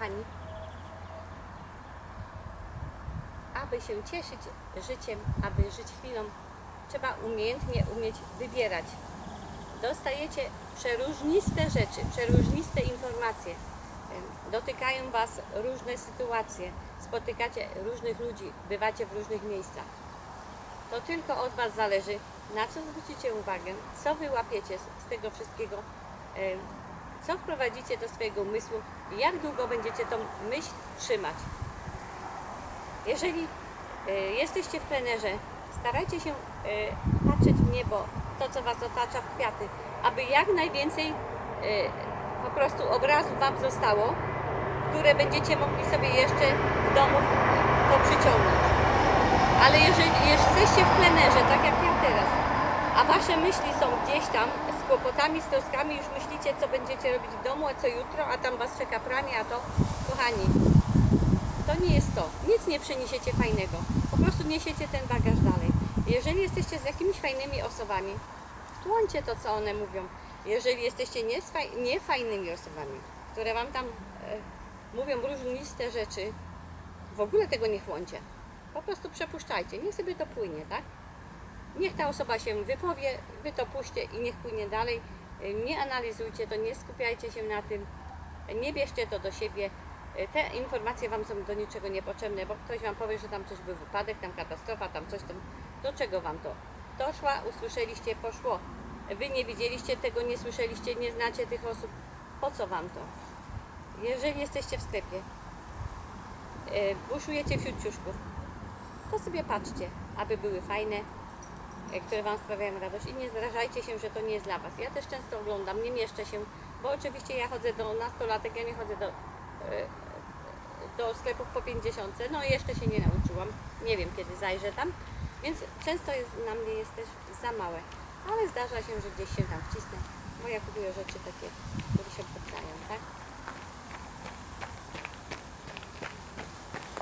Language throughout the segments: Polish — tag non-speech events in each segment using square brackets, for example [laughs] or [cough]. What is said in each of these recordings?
kochani, aby się cieszyć życiem, aby żyć chwilą, trzeba umiejętnie umieć wybierać. Dostajecie przeróżniste rzeczy, przeróżniste informacje. Dotykają Was różne sytuacje, spotykacie różnych ludzi, bywacie w różnych miejscach. To tylko od Was zależy, na co zwrócicie uwagę, co wyłapiecie z, tego wszystkiego, co wprowadzicie do swojego umysłu i jak długo będziecie tą myśl trzymać. Jeżeli e, jesteście w plenerze, starajcie się e, patrzeć w niebo, to co Was otacza, w kwiaty, aby jak najwięcej e, po prostu obrazów Wam zostało, które będziecie mogli sobie jeszcze w domu to przyciągnąć. Ale jeżeli jesteście w plenerze, tak jak ja teraz, a Wasze myśli są gdzieś tam kłopotami, z troskami, już myślicie, co będziecie robić w domu, a co jutro, a tam Was czeka pranie, a to, kochani, to nie jest to. Nic nie przyniesiecie fajnego. Po prostu niesiecie ten bagaż dalej. Jeżeli jesteście z jakimiś fajnymi osobami, wchłoncie to, co one mówią. Jeżeli jesteście niefajnymi osobami, które wam tam e, mówią różniste rzeczy, w ogóle tego nie chłoncie. Po prostu przepuszczajcie. Niech sobie to płynie, tak? Niech ta osoba się wypowie, wy to puśćcie i niech płynie dalej. Nie analizujcie to, nie skupiajcie się na tym, nie bierzcie to do siebie. Te informacje Wam są do niczego niepotrzebne, bo ktoś Wam powie, że tam coś był wypadek, tam katastrofa, tam coś tam. Do czego Wam to? Doszła, usłyszeliście, poszło. Wy nie widzieliście tego, nie słyszeliście, nie znacie tych osób. Po co Wam to? Jeżeli jesteście w sklepie, e, buszujecie wśród ciuszków, to sobie patrzcie, aby były fajne, które Wam sprawiają radość. I nie zrażajcie się, że to nie jest dla Was. Ja też często oglądam, nie mieszczę się, bo oczywiście ja chodzę do nastolatek, ja nie chodzę do, e, do sklepów po 50, no jeszcze się nie nauczyłam, nie wiem kiedy zajrzę tam, więc często jest, na mnie jest też za małe, ale zdarza się, że gdzieś się tam wcisnę, bo ja kupuję rzeczy takie, które się poddają, tak?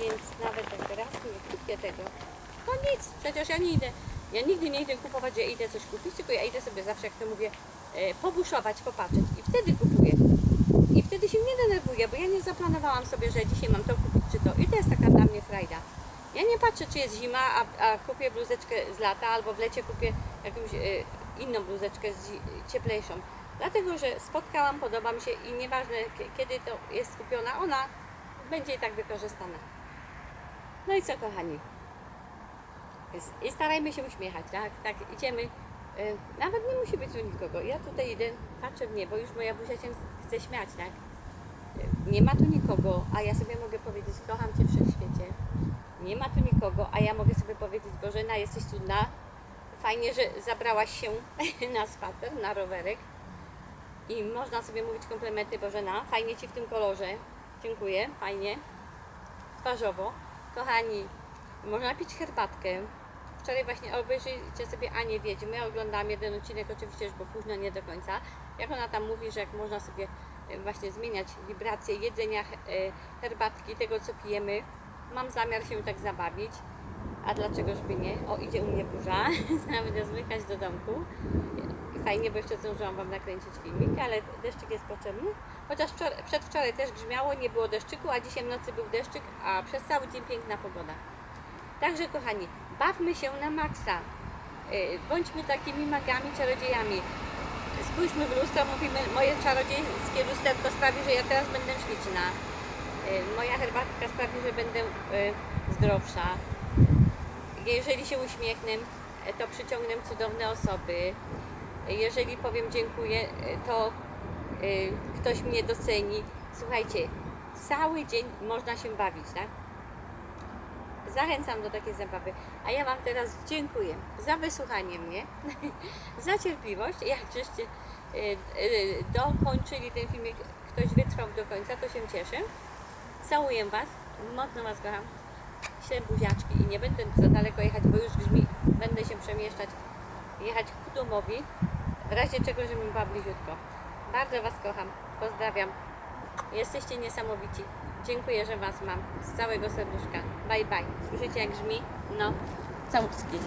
Więc nawet jak raz nie kupię tego, to nic, przecież ja nie idę, ja nigdy nie idę kupować, że idę coś kupić, tylko ja idę sobie zawsze, jak to mówię, e, pobuszować, popatrzeć i wtedy kupuję. I wtedy się nie denerwuję, bo ja nie zaplanowałam sobie, że dzisiaj mam to kupić czy to. I to jest taka dla mnie frajda. Ja nie patrzę, czy jest zima, a, a kupię bluzeczkę z lata, albo w lecie kupię jakąś e, inną bluzeczkę z, cieplejszą. Dlatego, że spotkałam, podoba mi się i nieważne kie- kiedy to jest skupiona, ona będzie i tak wykorzystana. No i co kochani? I starajmy się uśmiechać, tak? Tak, idziemy. y, Nawet nie musi być u nikogo. Ja tutaj idę, patrzę w niebo, już moja buzia się chce śmiać, tak? Y, Nie ma tu nikogo, a ja sobie mogę powiedzieć, kocham Cię wszechświecie. Nie ma tu nikogo, a ja mogę sobie powiedzieć, Bożena, jesteś cudna. Fajnie, że zabrałaś się [laughs] na spacer, na rowerek. I można sobie mówić komplementy, Bożena. Fajnie Ci w tym kolorze. Dziękuję, fajnie. Twarzowo. Kochani, można pić herbatkę. Wczoraj właśnie obejrzyjcie sobie Anię Wiedźmy. Oglądałam jeden odcinek, oczywiście już było późno, nie do końca. Jak ona tam mówi, że jak można sobie e, właśnie zmieniać wibracje jedzenia, e, herbatki, tego co pijemy. Mam zamiar się tak zabawić. A dlaczegoż by nie? O, idzie u mnie burza. [laughs] Będę zmykać do domku. Fajnie, bo jeszcze zdążyłam Wam nakręcić filmik, ale deszczyk jest potrzebny. Chociaż wczoraj, przedwczoraj też grzmiało, nie było deszczyku, a dzisiaj w nocy był deszczyk, a przez cały dzień piękna pogoda. Także kochani, bawmy się na maksa. Yy, Bądźmy takimi magami, czarodziejami. Spójrzmy w lustro, mówimy, moje czarodziejskie lusterko sprawi, że ja teraz będę śliczna. Yy, Moja herbatka sprawi, że będę yy, zdrowsza. Jeżeli się uśmiechnę, to przyciągnę cudowne osoby. Jeżeli powiem dziękuję, to ktoś mnie doceni. Słuchajcie, cały dzień można się bawić, tak? Zachęcam do takiej zabawy. A ja Wam teraz dziękuję za wysłuchanie mnie, [laughs] za cierpliwość. Jak żeście y, y, dokończyli ten filmik, ktoś wytrwał do końca, to się cieszę. Całuję Was, mocno Was kocham. Ślę buziaczki i nie będę za daleko jechać, bo już grzmi. Będę się przemieszczać, jechać ku domowi, w razie czego, żebym była bliziutko. Bardzo Was kocham, pozdrawiam. Jesteście niesamowici. Dziękuję, że Was mam z całego serduszka. Bye bye. Słyszycie jak grzmi? No, całuski.